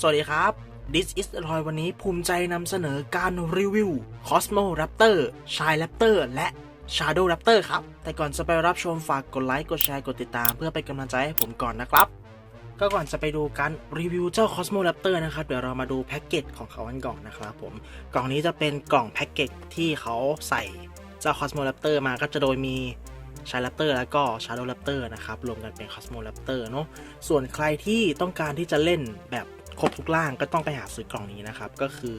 สวัสดีครับ This is the Toy วันนี้ภูมิใจนำเสนอการรีวิว Cosmo Raptor Shy Raptor และ Shadow Raptor ครับ แต่ก่อนจะไปรับชมฝากกดไลค์ กดแชร์ กดติดตาม เพื่อเป็นกำลังใจให้ผมก่อนนะครับ ก็ก่อนจะไปดูการรีวิวเจ้า Cosmo Raptor นะครับ เดี๋ยวเรามาดูแพ็กเกจของเขากันก่อนนะครับผม กล่องนี้จะเป็นกล่องแพ็กเกจที่เขาใส่เจ้า Cosmo Raptor มาก็จะโดยมีชายแรปเตอร์แล้วก็ Shadow Raptor นะครับ รวมกันเป็น Cosmo Raptor เนอะส่วนใครที่ต้องการที่จะเล่นแบบ ครบทุกร่างก็ต้องไปหาซื้อกล่องนี้นะครับ ก็คือ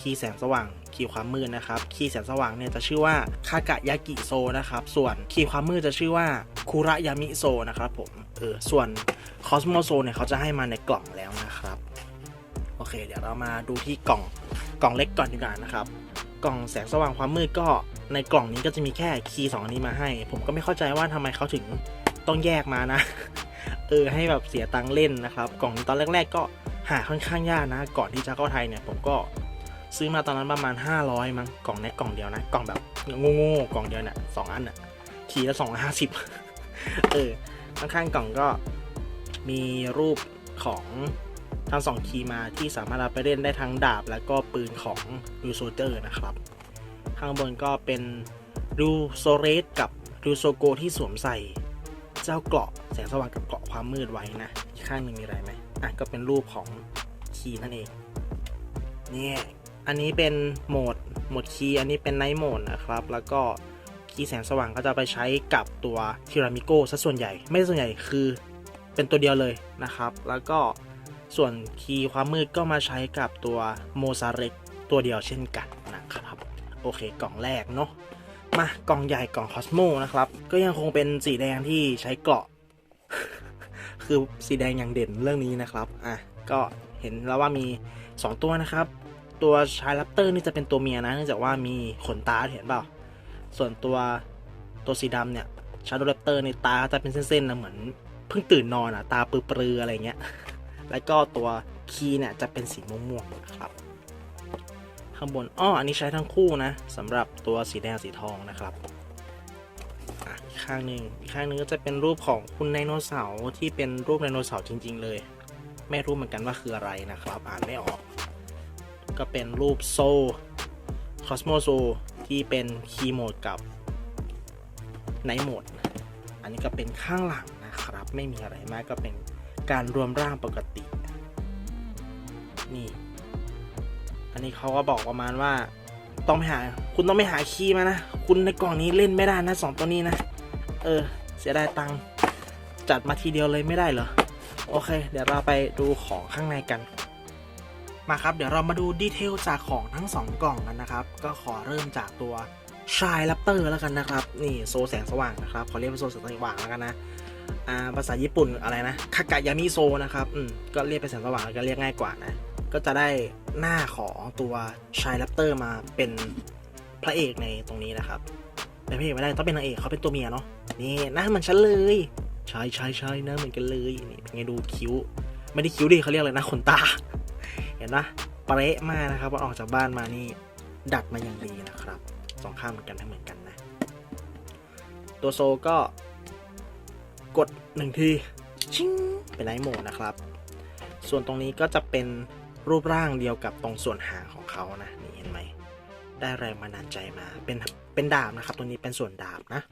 คีย์แสงสว่างคีย์ความมืดนะครับ คีย์แสงสว่างเนี่ยจะชื่อว่าคากะยากิโซนะครับ ส่วนคีย์ความมืดจะชื่อว่าคุระยามิโซนะครับผมเออส่วน Cosmo Zo เนี่ยเขาจะให้มาในกล่องแล้วนะครับ โอเค เดี๋ยวเรามาดูที่กล่องกล่องเล็กก่อนดีกว่านะครับ กล่องแสงสว่างความมืดก็ในกล่องนี้ก็จะมีแค่คีย์สองอันนี้มาให้ ผมก็ไม่เข้าใจว่าทำไมเขาถึงต้องแยกมานะ เออให้แบบเสียตังค์เล่นนะครับ กล่องตอนแรก ๆ ก็ หาค่อนข้างยากนะ ก่อนที่จะเข้าไทยเนี่ยผมก็ซื้อมาตอนนั้นประมาณ 500 มั้งกล่องในกล่องเดียวนะ กล่องแบบโง่ๆกล่องเดียวเนี่ยสองอันอะคีย์ละสองห้าสิบเออข้างๆกล่องก็มีรูปของทั้งสองคีย์มาที่สามารถเอาไปเล่นได้ทั้งดาบ และก็ปืนของดูโซเจอร์นะครับ ข้างบนก็เป็นรูโซเรสกับรูโซโกที่สวมใส่ เจ้าเกราะแสงสว่างกับเกราะความมืดไว้นะ ข้างหนึ่งมีอะไรไหม อะก็เป็นรูปของคีย์นั่นเองเนี่ยอันนี้เป็นโหมดโหมดคีย์อันนี้เป็นไนท์โหมดนะครับ แล้วก็คีย์แสงสว่างก็จะไปใช้กับตัวทีรามิโกซะส่วนใหญ่ ไม่ส่วนใหญ่คือเป็นตัวเดียวเลยนะครับ แล้วก็ส่วนคีย์ความมืดก็มาใช้กับตัวโมซาเร็กตัวเดียวเช่นกันนะครับ โอเคกล่องแรกเนาะมากล่องใหญ่กล่องคอสโมนะครับ ก็ยังคงเป็นสีแดงที่ใช้เกราะ คือสีแดงอย่างเด่นเรื่องนี้นะครับอะก็เห็นแล้วว่ามี 2 ตัวนะครับ ตัวชายแรปเตอร์นี่จะเป็นตัวเมียนะเนื่องจากว่ามีขนตาเห็นเปล่า ส่วนตัวตัวสีดำเนี่ยชาโดว์แรปเตอร์ในตาจะเป็นเส้นๆนะเหมือนเพิ่งตื่นนอนอะตาปลือๆอะไรเงี้ย แล้วก็ตัวคีเนี่ยจะเป็นสีม่วงๆนะครับข้างบนอ้ออันนี้ใช้ทั้งคู่นะสำหรับตัวสีแดงสีทองนะครับ ข้างหนึ่งอีกข้างหนึงก็จะเป็นรูปของคุณไดโนเสาร์ที่เป็นรูปไดโนเสาร์จริง ๆ เลย ไม่รู้เหมือนกันว่าคืออะไรนะครับ อ่านไม่ออก ก็เป็นรูปโซคอสโมโซที่เป็นคีย์โหมดกับไนท์โหมด อันนี้ก็เป็นข้างหลังนะครับ ไม่มีอะไรมากก็เป็นการรวมร่างปกติ นี่ อันนี้เขาก็บอกประมาณว่าต้องไปหา คุณต้องไปหาคีย์มานะ คุณในกล่องนี้เล่นไม่ได้นะสองตัวนี้นะ เออ เสียดายตังค์จัดมาทีเดียวเลยไม่ได้เหรอ โอเค เดี๋ยวเราไปดูของข้างในกัน มาครับ เดี๋ยวเรามาดูดีเทลจากของทั้งสองกล่องกันนะครับ ก็ขอเริ่มจากตัวชายแรปเตอร์แล้วกันนะครับ นี่โซแสงสว่างนะครับขอเรียกว่าโซแสงสว่างแล้วกันนะอ่าภาษาญี่ปุ่นอะไรนะคากายามิโซนะครับอืมก็เรียกเป็นแสงสว่างแล้วก็เรียกง่ายกว่านะ ก็จะได้หน้าของตัวชายแรปเตอร์มาเป็นพระเอกในตรงนี้นะครับ เป็นพระเอกไม่ได้ต้องเป็นนางเอกเขาเป็นตัวเมียเนาะนี่หน้ามือนฉันเลยใช่ใช่ใช่หน้าเหมือนกันเลยนี่เป็นไงดูคิ้ว ไม่ได้คิ้วดิเขาเรียกอะไรนะขนตา เห็นปะเป๊ะมากนะครับพอออกจากบ้านมานี่ ดัดมาอย่างดีนะครับสองข้างเหมือนกันทั้งเหมือนกันนะ ตัวโซก็กดหนึ่งทีชิงเป็นไนท์โหมดนะครับ ส่วนตรงนี้ก็จะเป็นรูปร่างเดียวกับตรงส่วนหางของเขานะนี่เห็น ได้แรงบันดาลใจมา เป็นเป็นดาบนะครับตรงนี้เป็นส่วนดาบนะ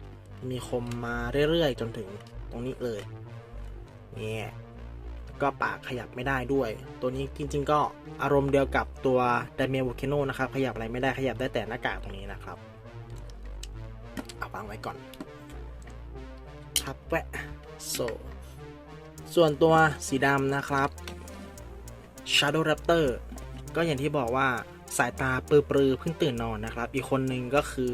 มีคมมาเรื่อยๆ จนถึงตรงนี้เลยเนี่ยก็ปากขยับไม่ได้ด้วย ตัวนี้จริง ๆ ก็อารมณ์เดียวกับตัวไดเมลวเคโนนะครับ ขยับอะไรไม่ได้ขยับได้แต่หน้ากากตรงนี้นะครับ เอาวางไว้ก่อนพับแวะโซส่วนตัวสีดำนะครับ Shadow Raptor ก็อย่างที่บอกว่า สายตาปลือ ๆ เพิ่งตื่นนอนนะครับ อีกคนนึงก็คือ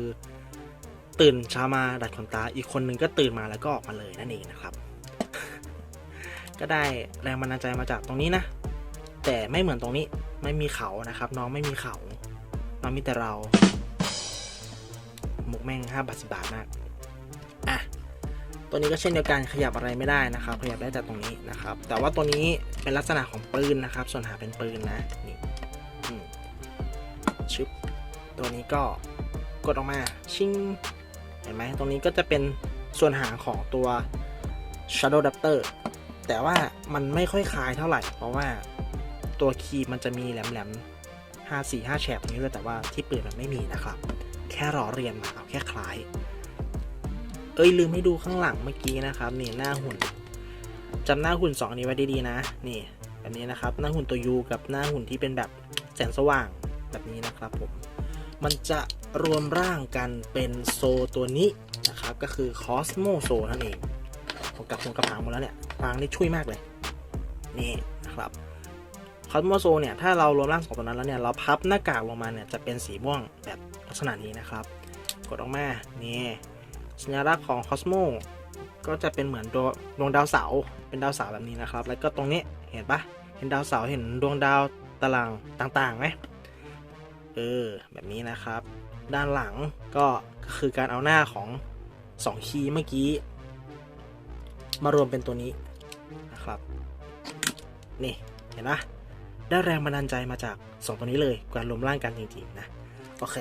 ตื่นเช้ามาดัดขนตา อีกคนนึงก็ตื่นมาแล้วก็ออกมาเลยนั่นเองนะครับ ก็ได้แรงบันดาลใจมาจากตรงนี้นะ แต่ไม่เหมือนตรงนี้ไม่มีเขานะครับ น้องไม่มีเขาน้องมีแต่เรามุกแม่งห้าบาทสิบาทมากอะตัวนี้ก็เช่นเดียวกันขยับอะไรไม่ได้นะครับ ขยับได้แต่ตรงนี้นะครับ แต่ว่าตัวนี้เป็นลักษณะของปืนนะครับ ส่วนหางเป็นปืนนะนี่ ตัวนี้ก็กดออกมาชิงเห็นไหมตรงนี้ก็จะเป็นส่วนหางของตัว Shadow Raptor แต่ว่ามันไม่ค่อยคล้ายเท่าไหร่ เพราะว่าตัวคีย์มันจะมีแหลมๆห้าสี่ห้าแฉกนี้ด้วยแต่ว่าที่ปืนมันไม่มีนะครับ แค่รอเรียนมาเอาแค่คล้าย เอ้ยลืมให้ดูข้างหลังเมื่อกี้นะครับนี่หน้าหุ่นจำหน้าหุ่นสองนี้ไว้ดีๆนะ นี่แบบนี้นะครับ หน้าหุ่นตัวยูกับหน้าหุ่นที่เป็นแบบแสงสว่างแบบนี้นะครับผม มันจะรวมร่างกันเป็นโซตัวนี้นะครับ ก็คือคอสโมโซนั่นเองผมกลับผมกระพังหมดแล้วเนี่ยฟางนี่ช่วยมากเลย นี่นะครับคอสโมโซเนี่ย ถ้าเรารวมร่างสองตัวนั้นแล้วเนี่ย เราพับหน้ากากลงมาเนี่ย จะเป็นสีม่วงแบบลักษณะนี้นะครับ กดออกมา นี่สัญลักษณ์ของคอสโมก็จะเป็นเหมือนดวงดวงดาวเสาเป็นดาวเสาแบบนี้นะครับ แล้วก็ตรงนี้เห็นปะเห็นดาวเสาเห็นดวงดาวตารางต่างๆไหม เออ แบบนี้นะครับ ด้านหลังก็คือการเอาหน้าของ 2 คีย์เมื่อกี้ มารวมเป็นตัวนี้นะครับ นี่ เห็นปะได้แรงบันดาลใจมาจาก 2 ตัวนี้เลย การรวมร่างกันจริงๆนะ โอเค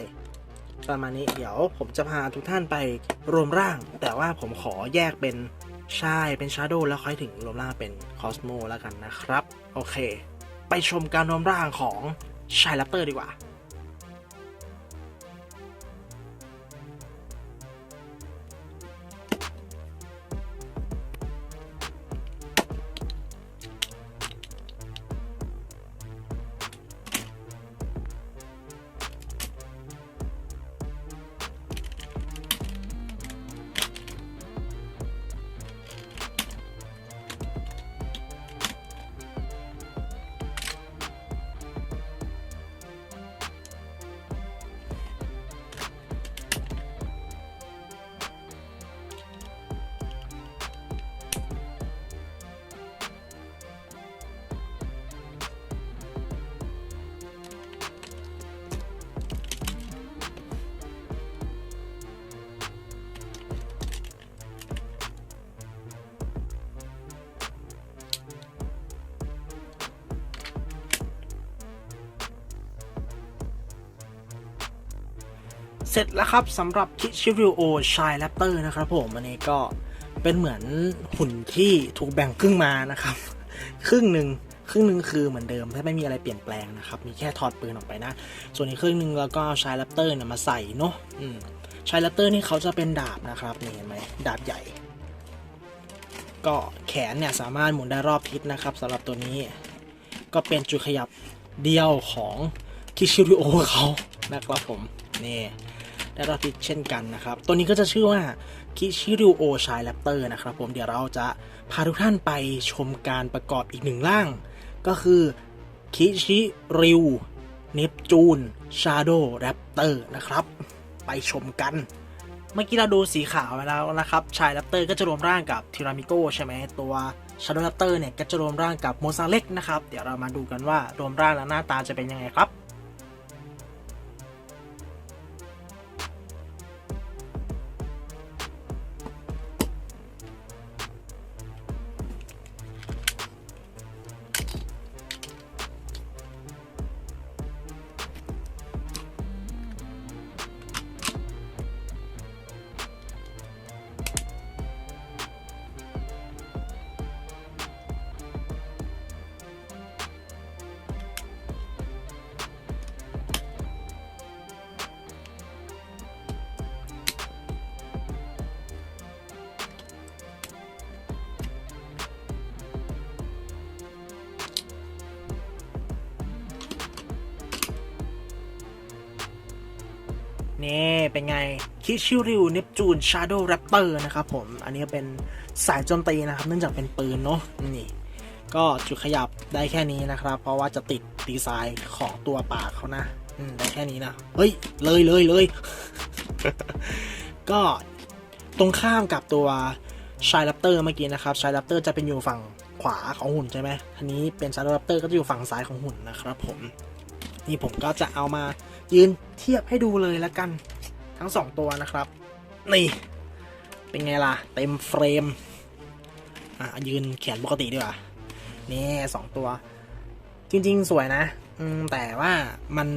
ประมาณนี้เดี๋ยวผมจะพาทุกท่านไปรวมร่าง แต่ว่าผมขอแยกเป็นชายเป็นชาร์โดแล้วค่อยถึงรวมร่างเป็นคอสโมแล้วกันนะครับ โอเค ไปชมการรวมร่างของชายแรปเตอร์ดีกว่า เสร็จแล้วครับสำหรับคิชิริโอชายแรปเตอร์นะครับผมอันนี้ก็เป็นเหมือนหุ่นที่ถูกแบ่งครึ่งมานะครับ ครึ่งหนึ่งครึ่งหนึ่งคือเหมือนเดิมถ้าไม่มีอะไรเปลี่ยนแปลงนะครับ มีแค่ถอดปืนออกไปนะ ส่วนอีกครึ่งหนึ่งแล้วก็เอาชายแรปเตอร์เนี่ยมาใส่เนาะชายแรปเตอร์นี่เขาจะเป็นดาบนะครับนี่เห็นไหมดาบใหญ่ ก็แขนเนี่ยสามารถหมุนได้รอบทิศนะครับสำหรับตัวนี้ ก็เป็นจุดขยับเดียวของคิชิริโอเขานะครับผมนี่ ได้รับทิศเช่นกันนะครับ ตัวนี้ก็จะชื่อว่าคิชิริโอชายแรปเตอร์นะครับผมเดี๋ยวเราจะพาทุกท่านไปชมการประกอบอีกหนึ่งร่าง ก็คือคิชิริวเนปจูนชาโดแรปเตอร์นะครับ ไปชมกันเมื่อกี้เราดูสีขาวไปแล้วนะครับ ชายแรปเตอร์ก็จะรวมร่างกับทีรามิโกใช่ไหมตัวชาโดแรปเตอร์เนี่ยก็จะรวมร่างกับโมซาเล็กนะครับ เดี๋ยวเรามาดูกันว่ารวมร่างแล้วหน้าตาจะเป็นยังไงครับ เป็นไง คิชิริวเนปจูนชาร์โดแรปเตอร์นะครับผม อันนี้เป็นสายโจมตีนะครับ เนื่องจากเป็นปืนเนาะนี่ ก็จุดขยับได้แค่นี้นะครับ เพราะว่าจะติดดีไซน์ของตัวปากเขานะได้แค่นี้นะ เฮ้ย เลยเลยเลยก็ตรงข้ามกับตัวชายแรปเตอร์เมื่อกี้นะครับชายแรปเตอร์จะเป็นอยู่ฝั่งขวาของหุ่นใช่ไหมทีนี้เป็นชายแรปเตอร์ก็จะอยู่ฝั่งซ้ายของหุ่นนะครับผม นี่ผมก็จะเอามายืนเทียบให้ดูเลยแล้วกัน ทั้งสองตัวนะครับ นี่ เป็นไงล่ะ เต็มเฟรม อะ ยืนแขนปกติดีกว่า นี่สองตัว จริง ๆ สวยนะ อืม แต่ว่ามัน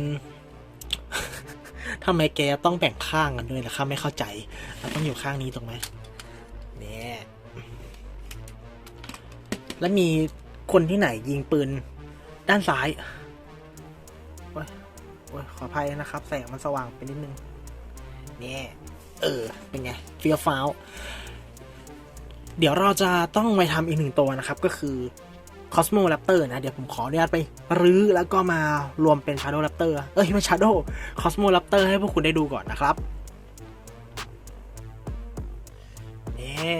ทำไมแกต้องแบ่งข้างกันด้วยล่ะครับไม่เข้าใจ เราต้องอยู่ข้างนี้ถูกไหมเนี่ยแล้วมีคนที่ไหนยิงปืน ด้านซ้าย โอ้ย โอ้ย ขออภัยนะครับ แสงมันสว่างไปนิดนึง นี่เออ เป็นไงเฟียฟ้าว เดี๋ยวเราจะต้องไปทำอีกหนึ่งตัวนะครับ ก็คือ Cosmo Raptor นะ เดี๋ยวผมขออนุญาตไปรื้อแล้วก็มารวมเป็น Shadow Raptor เอ้ย ไม่ Shadow Cosmo Raptor ให้พวกคุณได้ดูก่อนนะครับนี่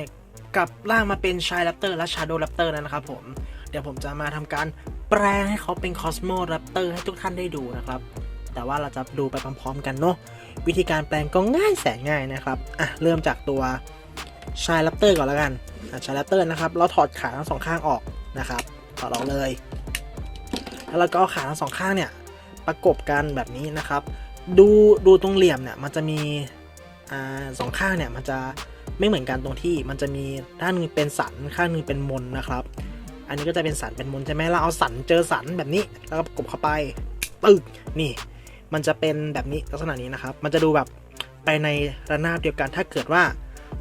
กลับร่างมาเป็น Shy Raptor และ Shadow Raptor แล้วนะครับผมเดี๋ยวผมจะมาทำการแปลงให้เขาเป็น Cosmo Raptor ให้ทุกท่านได้ดูนะครับ แต่ว่าเราจะดูไปพร้อมๆกันเนาะวิธีการแปลงก็ง่ายแสนง่ายนะครับอะเริ่มจากตัว Shy Raptor ก่อนแล้วกันอะ Shy Raptor นะครับ เราถอดขาทั้งสองข้างออกนะครับถอดออกเลย แล้วเราก็เอาขาทั้งสองข้างเนี่ยประกบกันแบบนี้นะครับ ดูดูตรงเหลี่ยมเนี่ยมันจะมีอ่าสองข้างเนี่ยมันจะไม่เหมือนกันตรงที่มันจะมีด้านหนึงเป็นสันข้างหนึงเป็นมนนะครับ อันนี้ก็จะเป็นสันเป็นมนใช่ไหมเราเอาสันเจอสันแบบนี้แล้วก็ประกบเข้าไปตึกนี่ มันจะเป็นแบบนี้ลักษณะนี้นะครับ มันจะดูแบบไปในระนาบเดียวกันถ้าเกิดว่า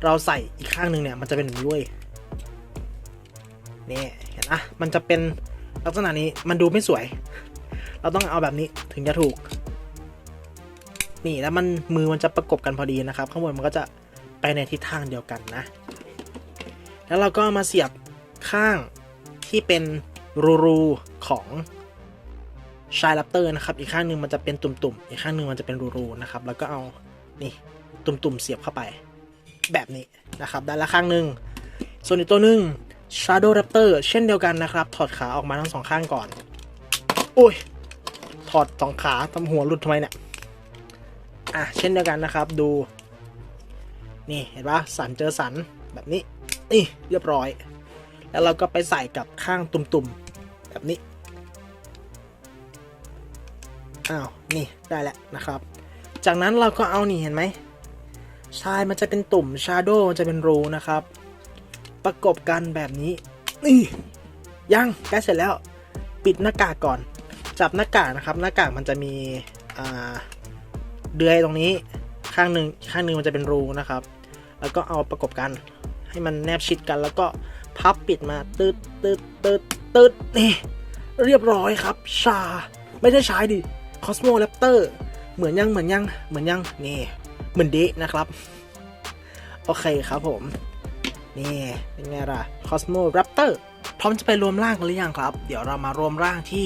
เราใส่อีกข้างหนึ่งเนี่ย มันจะเป็นแบบนี้ด้วยนี่เห็นนะมันจะเป็นลักษณะนี้มันดูไม่สวย เราต้องเอาแบบนี้ถึงจะถูก นี่แล้วมันมือมันจะประกบกันพอดีนะครับ ข้างบนมันก็จะไปในทิศทางเดียวกันนะ แล้วเราก็มาเสียบข้างที่เป็นรูๆของ ชายแรปเตอร์นะครับ อีกข้างหนึ่งมันจะเป็นตุ่มๆ อีกข้างหนึ่งมันจะเป็นรูๆนะครับ แล้วก็เอานี่ตุ่มๆเสียบเข้าไป แบบนี้นะครับด้านละข้างหนึ่งส่วนอีกตัวหนึ่ง Shadow Raptor เช่นเดียวกันนะครับ ถอดขาออกมาทั้งสองข้างก่อนโอ้ย ถอดสองขาทำหัวหลุดทำไมเนี่ย อะ เช่นเดียวกันนะครับดู นี่เห็นปะสันเจอสันแบบนี้ นี่เรียบร้อย แล้วเราก็ไปใส่กับข้างตุ่มๆ แบบนี้ อ้าว นี่ได้แล้วนะครับ จากนั้นเราก็เอานี่เห็นไหมชายมันจะเป็นตุ่มชาโดว์จะเป็นรูนะครับ ประกบกันแบบนี้นี่ยังใกล้เสร็จแล้วปิดหน้ากากก่อน จับหน้ากากนะครับ หน้ากากมันจะมีเดือยตรงนี้ข้างหนึ่งข้างหนึ่งมันจะเป็นรูนะครับ แล้วก็เอาประกบกัน ให้มันแนบชิดกัน แล้วก็พับปิดมาตืดตืดตืดตืดนี่เรียบร้อยครับ ชา ไม่ได้ใช้ดิ คอสโมแรปเตอร์เหมือนยังเหมือนยังเหมือนยังนี่เหมือนดินะครับ โอเคครับผม นี่เป็นไงล่ะคอสโมแรปเตอร์พร้อมจะไปรวมร่างกันหรือยังครับ เดี๋ยวเรามารวมร่างที่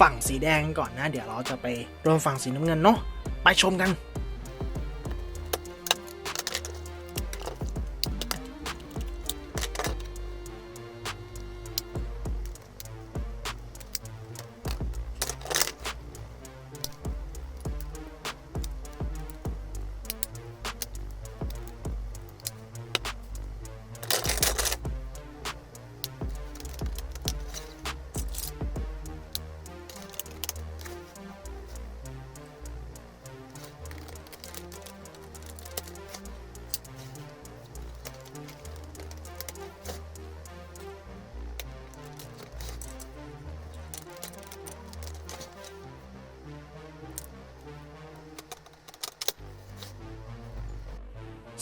ฝั่งสีแดงก่อนนะ เดี๋ยวเราจะไปรวมฝั่งสีน้ำเงินเนาะไปชมกัน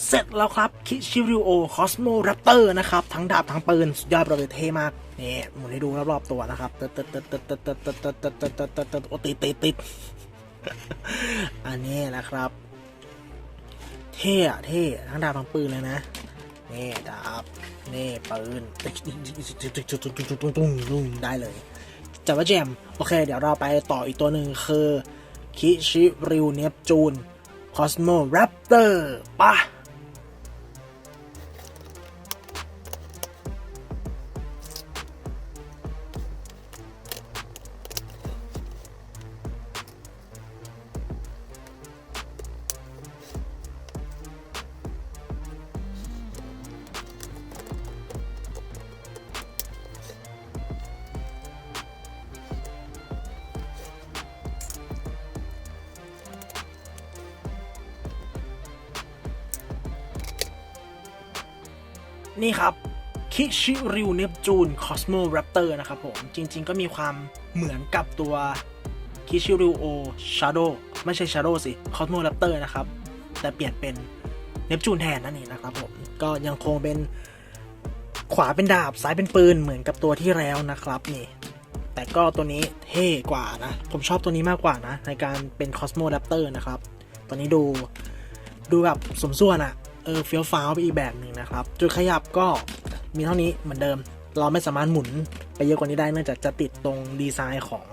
เสร็จแล้วครับคิชิริโอคอสโมแรปเตอร์นะครับ ทั้งดาบทั้งปืน สุดยอดไปเลยเท่มากนี่หมุนให้ดูรอบๆตัวนะครับตึ๊ดตึ๊ดตึ๊ดตึ๊ดตึ๊ดตึ๊ดตึ๊ดตึ๊ดตึ๊ดตึ๊ดติดติดติดติดอันนี้นะครับ เท่อะเท่ทั้งดาบทั้งปืนเลยนะนี่ดาบนี่ปืนได้เลยจับว่าแจมโอเค เดี๋ยวเราไปต่ออีกตัวหนึ่งคือคิชิริวเนปจูนคอสโมแรปเตอร์ป่ะ นี่ครับคิชิริวเนปจูนคอสโมแรปเตอร์นะครับผม จริง ๆ ก็มีความเหมือนกับตัวคิชิริวโอชาโดไม่ใช่ชาโดสิคอสโมแรปเตอร์นะครับ แต่เปลี่ยนเป็นเนปจูนแทนนั่นเองนะครับผม ก็ยังคงเป็นขวาเป็นดาบซ้ายเป็นปืนเหมือนกับตัวที่แล้วนะครับนี่แต่ก็ตัวนี้เท่กว่านะ ผมชอบตัวนี้มากกว่านะ ในการเป็น Cosmo Raptor นะครับตัวนี้ดูดูแบบสมส่วนอะ เออเฟี้ยวฟ้าวไปอีกแบบหนึ่งนะครับ จุดขยับก็มีเท่านี้เหมือนเดิม เราไม่สามารถหมุนไปเยอะกว่านี้ได้เนื่องจากจะติดตรงดีไซน์ของ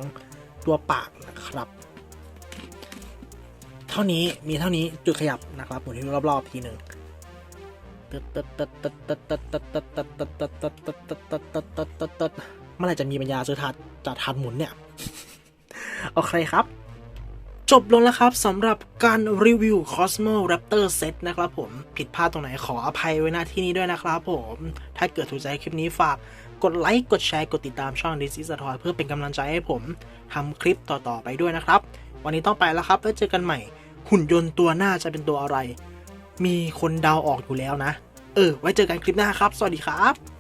ตัวปากนะครับ เท่านี้มีเท่านี้จุดขยับนะครับหมุนให้ดูรอบๆทีหนึ่งเมื่อไหร่จะมีปัญญาซื้อทัดจัดทัดหมุนเนี่ย โอเคครับ จบลงแล้วครับสำหรับการรีวิว Cosmo Raptor Set นะครับผม ผิดพลาดตรงไหนขออภัยไว้หน้าที่นี้ด้วยนะครับผม ถ้าเกิดถูกใจคลิปนี้ฝากกดไลค์ กดแชร์ กดติดตามช่อง This is a Toy เพื่อเป็นกำลังใจให้ผมทำคลิปต่อๆไปด้วยนะครับ วันนี้ต้องไปแล้วครับ แล้วเจอกันใหม่ หุ่นยนต์ตัวหน้าจะเป็นตัวอะไร มีคนเดาออกอยู่แล้วนะ เออ ไว้เจอกันคลิปหน้าครับ สวัสดีครับ